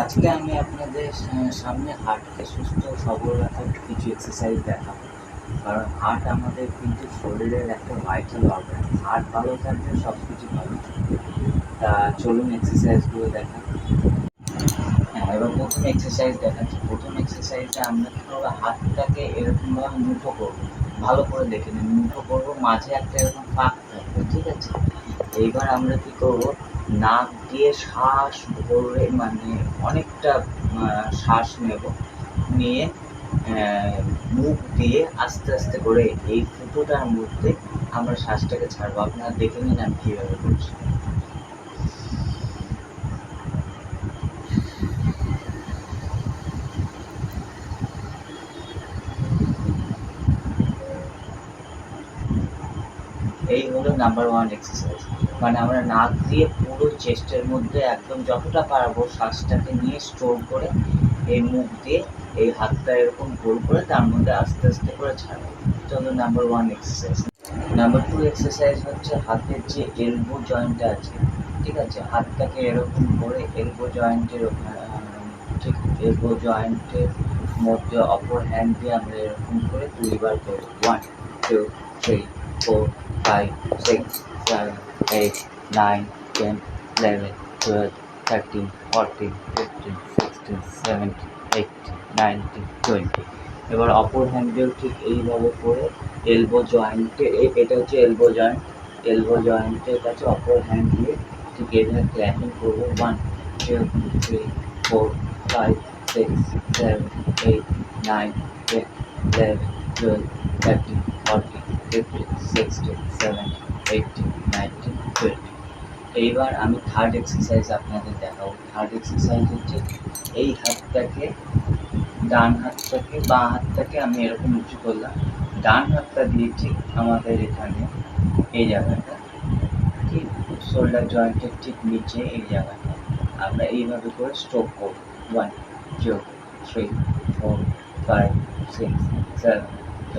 আজকে আমি আপনাদের সামনে হার্টকে সুস্থ সবল রাখার কিছু এক্সারসাইজ দেখাবো। কারণ হার্ট আমাদের কিন্তু শরীরের একটা ভাইটাল অর্গান হার্ট ভালো থাকলে সব কিছু ভালো তা চলুন এক্সারসাইজগুলো দেখা হ্যাঁ এবার প্রথম এক্সারসাইজ দেখাচ্ছি। প্রথম এক্সারসাইজে আমরা কী করব? হাতটাকে এরকমভাবে মুঠো করব। ভালো করে দেখে নিন, মুঠো করব, মাঝে একটা এরকম ফাঁক থাকবে, ঠিক আছে? এইবার আমরা কী করব? নাক দিয়ে শ্বাস ভরে মানে অনেকটা শ্বাস নেব। নিয়ে মুখ দিয়ে আস্তে আস্তে করে এই ফুটোটার মধ্যে আমরা শ্বাসটাকে ছাড়বো। আপনারা দেখে নিন আমি কীভাবে করছি। এই হলো নাম্বার ওয়ান এক্সারসাইজ মানে আমরা নাক দিয়ে পুরো চেস্টের মধ্যে একদম যতটা পারব শ্বাসটাকে নিয়ে স্টোর করে এই মুখ দিয়ে এই হাতটা এরকম গোল করে তার মধ্যে আস্তে আস্তে করে ছাড়বো। হলো number one exercise number two exercise হচ্ছে হাতের যে এলবো জয়েন্টটা আছে, ঠিক আছে? হাতটাকে এরকম করে এলবো জয়েন্টের ঠিক এলবো জয়েন্টের মধ্যে অপর হ্যান্ড দিয়ে আমরা এরকম করে দুইবার করব। One two three four five six seven eight nine ten eleven twelve thirteen fourteen fifteen sixteen seventeen eighteen nineteen twenty এবার অপর হ্যান্ডেও ঠিক এইভাবে করে এলবো জয়েন্টে এটা হচ্ছে এলবো জয়েন্ট এলবো জয়েন্টের কাছে অপর হ্যান্ড দিয়ে ঠিক এভাবে ক্ল্যাপিং করব। One two three four five six seven eight nine ten eleven twelve thirteen fourteen fifteen sixteen seventeen eighteen nineteen twenty এইবার আমি থার্ড এক্সারসাইজ আপনাদের দেখাবো। থার্ড এক্সারসাইজ হচ্ছে এই হাতটাকে, ডান হাতটাকে, বাঁ হাতটাকে আমি এরকম উঁচু করলাম। ডান হাতটা দিয়ে ঠিক আমাদের এখানে এই জায়গাটা, ঠিক শোল্ডার জয়েন্টের ঠিক নিচে এই জায়গাটা। আমরা এইভাবে করে স্ট্রোক করব। One two three four five six seven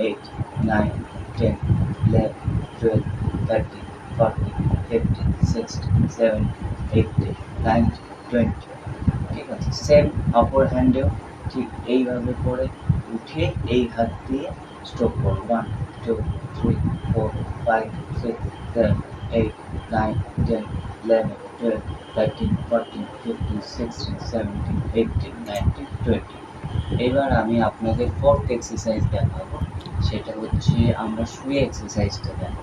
eight nine ten eleven twelve thirteen forty fifty sixty seventy eighty ninety twenty ঠিক আছে? সেম অপর হ্যান্ডেও ঠিক এইভাবে করে উঠে এই হাত দিয়ে স্ট্রোক করো। One two three four five six seven eight nine ten eleven twelve thirteen fourteen fifteen sixteen seventeen eighteen nineteen twenty এবার আমি আপনাদের ফোর্থ এক্সারসাইজ দেখাবো। সেটা হচ্ছে আমরা শুয়ে এক্সারসাইজটা দেখো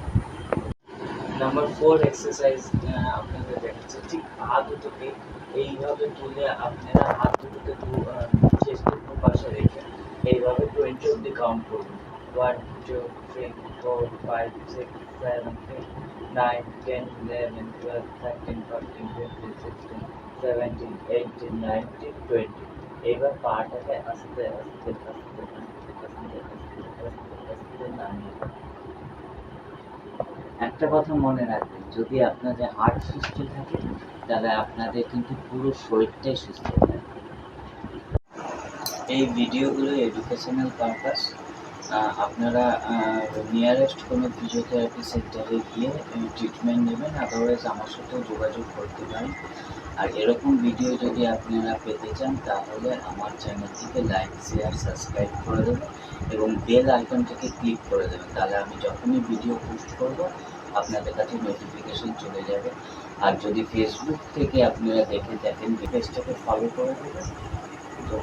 নাম্বার ফোর এক্সারসাইজ আপনাদের দেখাচ্ছে, ঠিক পা দুটোকে এইভাবে তুলে আপনারা হাত দুটোকে চেস্টের পাশে রেখে এইভাবে টোয়েন্টি অব্দি কাউন্ট করুন। One two three four five six seven eight nine ten eleven twelve thirteen fourteen fifteen sixteen seventeen eighteen nineteen twenty এইবার পাটাকে আস্তে আস্তে আস্তে একটা কথা মনে রাখবেন, যদি আপনাদের হার্ট সুস্থ থাকে, তাহলে আপনাদের কিন্তু পুরো শরীরটাই সুস্থ থাকে এই ভিডিওগুলো এডুকেশনাল পারপাস আপনারা নিয়ারেস্ট কোনো ফিজিওথেরাপি সেন্টারে গিয়ে ট্রিটমেন্ট নেবেন আদারওয়াইজ আমার সাথেও যোগাযোগ করতে পারেন। আর এরকম ভিডিও যদি আপনারা পেতে চান, তাহলে আমার চ্যানেলটিকে লাইক শেয়ার সাবস্ক্রাইব করে দেবেন এবং বেল আইকনটিকে ক্লিক করে দেবেন। তাহলে আমি যখনই ভিডিও পোস্ট করব, আপনাদের কাছে নোটিফিকেশন চলে যাবে। আর যদি ফেসবুক থেকে আপনারা দেখে থাকেন পেজটাকে ফলো করে দেবেন। তো